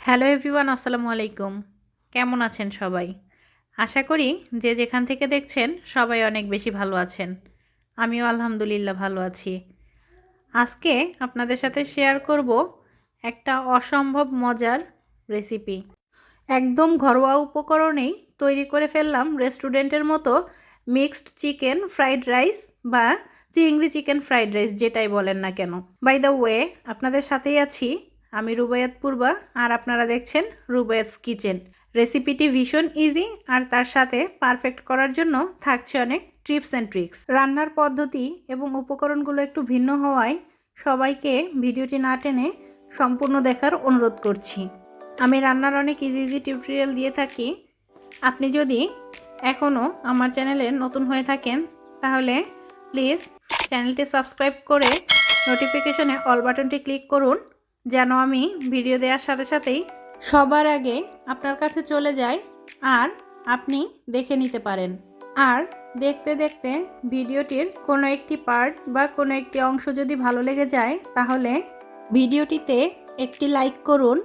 Hello everyone, আসসালামু আলাইকুম। কেমন আছেন সবাই? আশা করি যে যেখান থেকে দেখছেন সবাই অনেক বেশি ভালো আছেন। আমিও আলহামদুলিল্লাহ ভালো আছি। আজকে আপনাদের সাথে শেয়ার করব একটা অসম্ভব মজার রেসিপি। একদম ঘরোয়া উপকরণেই তৈরি করে ফেললাম রেস্টুরেন্টের মতো মিক্সড চিকেন ফ্রাইড রাইস বা চিংড়ি চিকেন ফ্রাইড রাইস যেটাই বলেন না কেন। বাই দ্য ওয়ে, আপনাদের সাথেই আছি আমি রুবায়াত পূর্বা, আর আপনারা দেখছেন রুবায়াতস কিচেন। রেসিপিটি ভীষণ ইজি আর তার সাথে পারফেক্ট করার জন্য থাকছে অনেক ট্রিপস অ্যান্ড ট্রিক্স রান্নার পদ্ধতি এবং উপকরণগুলো একটু ভিন্ন হওয়ায় সবাইকে ভিডিওটি না টেনে সম্পূর্ণ দেখার অনুরোধ করছি। আমি রান্নার অনেক ইজি ইজি টিউটোরিয়াল দিয়ে থাকি। আপনি যদি এখনও আমার চ্যানেলে নতুন হয়ে থাকেন, তাহলে প্লিজ চ্যানেলটি সাবস্ক্রাইব করে নোটিফিকেশনে অল বাটনটি ক্লিক করুন। যেন আমি ভিডিও দেওয়ার সাথে সাথেই সবার আগে আপনার কাছে চলে যায় আর আপনি দেখে নিতে পারেন। আর দেখতে দেখতে ভিডিওটির কোনো একটি পার্ট বা কোনো একটি অংশ যদি ভালো লেগে যায়, তাহলে ভিডিওটিতে একটি লাইক করুন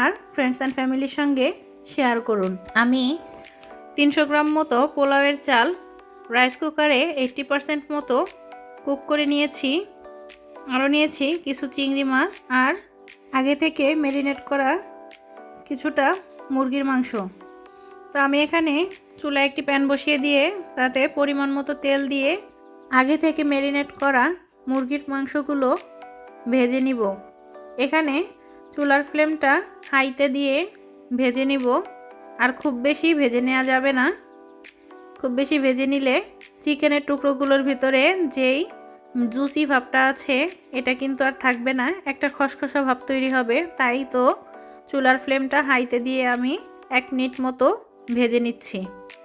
আর ফ্রেন্ডস অ্যান্ড ফ্যামিলির সঙ্গে শেয়ার করুন। আমি তিনশো গ্রাম মতো পোলাওয়ের চাল রাইস কুকারে এইটটি পারসেন্ট মতো কুক করে নিয়েছি। আরও নিয়েছি কিছু চিংড়ি মাছ আর আগে থেকে ম্যারিনেট করা কিছুটা মুরগির মাংস। তো আমি এখানে চুলায় একটি প্যান বসিয়ে দিয়ে তাতে পরিমাণ মতো তেল দিয়ে আগে থেকে ম্যারিনেট করা মুরগির মাংসগুলো ভেজে নিব। এখানে চুলার ফ্লেমটা হাইতে দিয়ে ভেজে নিব। আর খুব বেশি ভেজে নেওয়া যাবে না। খুব বেশি ভেজে নিলে চিকেনের টুকরোগুলোর ভিতরে যেই জুসি ভাবটা আছে, এটা কিন্তু আর থাকবে না, একটা খসখসা ভাব তৈরি হবে, তাই তো চুলার ফ্লেমটা হাইতে দিয়ে আমি এক মিনিট মতো ভেজে নিচ্ছি।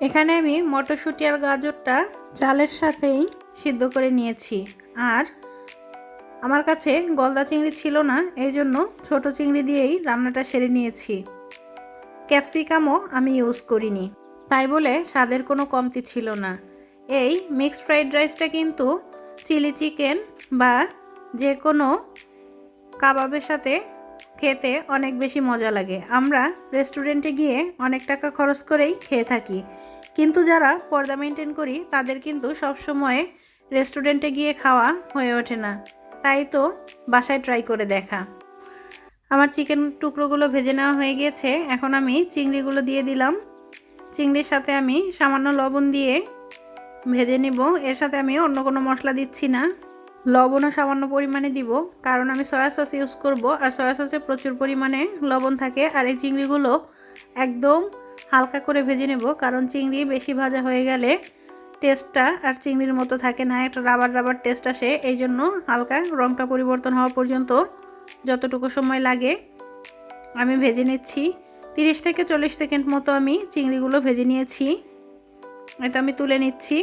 এখানে আমি মটরশুঁটি আর গাজরটা চালের সাথেই সিদ্ধ করে নিয়েছি। আর আমার কাছে গলদা চিংড়ি ছিল না, এই জন্য ছোটো চিংড়ি দিয়েই রান্নাটা সেরে নিয়েছি। ক্যাপসিকামও আমি ইউজ করিনি, তাই বলে স্বাদের কোনো কমতি ছিল না। এই মিক্সড ফ্রাইড রাইসটা কিন্তু চিলি চিকেন বা যে কোনো কাবাবের সাথে খেতে অনেক বেশি মজা লাগে। আমরা রেস্টুরেন্টে গিয়ে অনেক টাকা খরচ করেই খেয়ে থাকি। কিন্তু যারা পর্দা মেনটেন করি, তাদের কিন্তু সবসময় রেস্টুরেন্টে গিয়ে খাওয়া হয়ে ওঠে না। তাই তো বাসায় ট্রাই করে দেখা। আমার চিকেন টুকরোগুলো ভেজে নেওয়া হয়ে গিয়েছে। এখন আমি চিংড়িগুলো দিয়ে দিলাম। চিংড়ির সাথে আমি সামান্য লবণ দিয়ে ভেজে নিব। এর সাথে আমি অন্য কোনো মশলা দিচ্ছি না। লবণও সামান্য পরিমাণে দিব, কারণ আমি সয়া সস ইউজ করব। আর সয়া সসে প্রচুর পরিমাণে লবণ থাকে। আর এই চিংড়িগুলো একদম হালকা করে ভেজে নেব, কারণ চিংড়ি বেশি ভাজা হয়ে গেলে টেস্টটা আর চিংড়ির মতো থাকে না। একটা রাবার রাবার টেস্ট আসে। এই জন্য হালকা রঙটা পরিবর্তন হওয়া পর্যন্ত যতটুকু সময় লাগে আমি ভেজে নিচ্ছি। তিরিশ থেকে চল্লিশ সেকেন্ড মতো আমি চিংড়িগুলো ভেজে নিয়েছি। এটা আমি তুলে নিচ্ছি।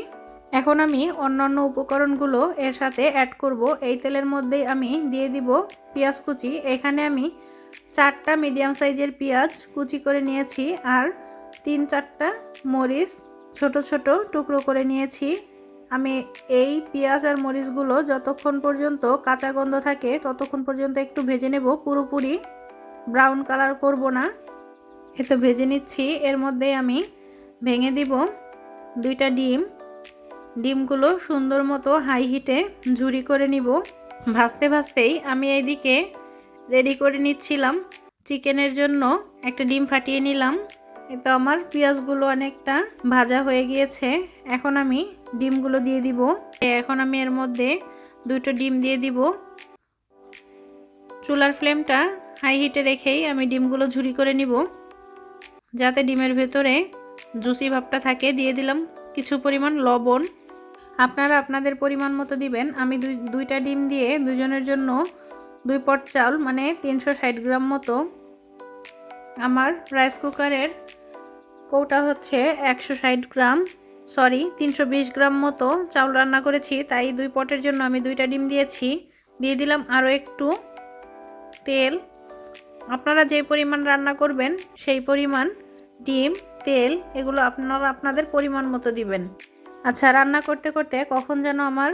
এখন আমি অন্যান্য উপকরণগুলো এর সাথে অ্যাড করব। এই তেলের মধ্যেই আমি দিয়ে দিব পেঁয়াজ কুচি। এখানে আমি চারটা মিডিয়াম সাইজের পেঁয়াজ কুচি করে নিয়েছি আর তিন চারটা মরিচ ছোট ছোট টুকরো করে নিয়েছি। আমি এই পেঁয়াজ আর মরিচগুলো যতক্ষণ পর্যন্ত কাঁচা গন্ধ থাকে ততক্ষণ পর্যন্ত একটু ভেজে নেব। পুরোপুরি ব্রাউন কালার করব না। এ তো ভেজে নিচ্ছি। এর মধ্যেই আমি ভেঙে দিব দুইটা ডিম। ডিমগুলো সুন্দর মতো হাই হিটে ঝুরি করে নিব। ভাজতে ভাজতেই আমি এইদিকে রেডি করে নিচ্ছিলাম। চিকেনের জন্য একটা ডিম ফাটিয়ে নিলাম। এতে আমার পেঁয়াজগুলো অনেকটা ভাজা হয়ে গিয়েছে। এখন আমি ডিমগুলো দিয়ে দিব। এখন আমি এর মধ্যে দুটো ডিম দিয়ে দিব। চুলার ফ্লেমটা হাই হিটে রেখেই আমি ডিমগুলো ঝুরি করে নিব। যাতে ডিমের ভেতরে জুসি ভাবটা থাকে, দিয়ে দিলাম কিছু পরিমাণ লবণ। আপনারা আপনাদের পরিমাণ মতো দিবেন। আমি দুই, দুইটা ডিম দিয়ে দুজনের জন্য দুই পট চাউল মানে তিনশো ষাট গ্রাম মতো। আমার রাইস কুকারের কৌটা হচ্ছে একশো ষাট গ্রাম, সরি, তিনশো বিশ গ্রাম মতো চাউল রান্না করেছি। তাই দুই পটের জন্য আমি দুইটা ডিম দিয়েছি। দিয়ে দিলাম আরও একটু তেল। আপনারা যে পরিমাণ রান্না করবেন, সেই পরিমাণ ডিম। তেল, এগুলো আপনারা আপনাদের পরিমাণ মতো দিবেন। আচ্ছা রান্না করতে করতে কখন যেন আমার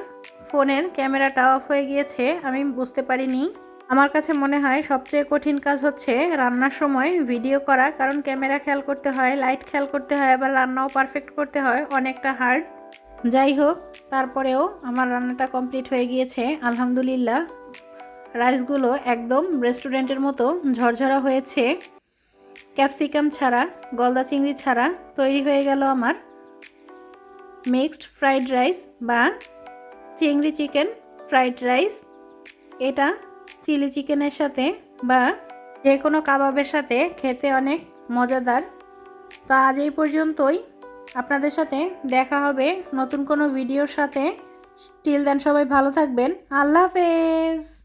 ফোনের ক্যামেরাটা অফ হয়ে গিয়েছে, আমি বুঝতে পারিনি। আমার কাছে মনে হয় সবচেয়ে কঠিন কাজ হচ্ছে রান্নার সময় ভিডিও করা, কারণ ক্যামেরা খেয়াল করতে হয়, লাইট খেয়াল করতে হয়, আবার রান্নাও পারফেক্ট করতে হয়, অনেকটা হার্ড। যাই হোক, তারপরেও আমার রান্নাটা কমপ্লিট হয়ে গিয়েছে, আলহামদুলিল্লাহ। রাইসগুলো একদম রেস্টুরেন্টের মতো ঝরঝরা হয়েছে। ক্যাপসিকাম ছাড়া, গলদা চিংড়ি ছাড়া তৈরি হয়ে গেল আমার মিক্সড ফ্রাইড রাইস বা চিংড়ি চিকেন ফ্রাইড রাইস। এটা চিলি চিকেনের সাথে বা যে কোনো কাবাবের সাথে খেতে অনেক মজাদার। তো আজ এই পর্যন্তই। আপনাদের সাথে দেখা হবে নতুন কোনো ভিডিওর সাথে। স্টিল দেন সবাই ভালো থাকবেন। আল্লাহ হাফেজ।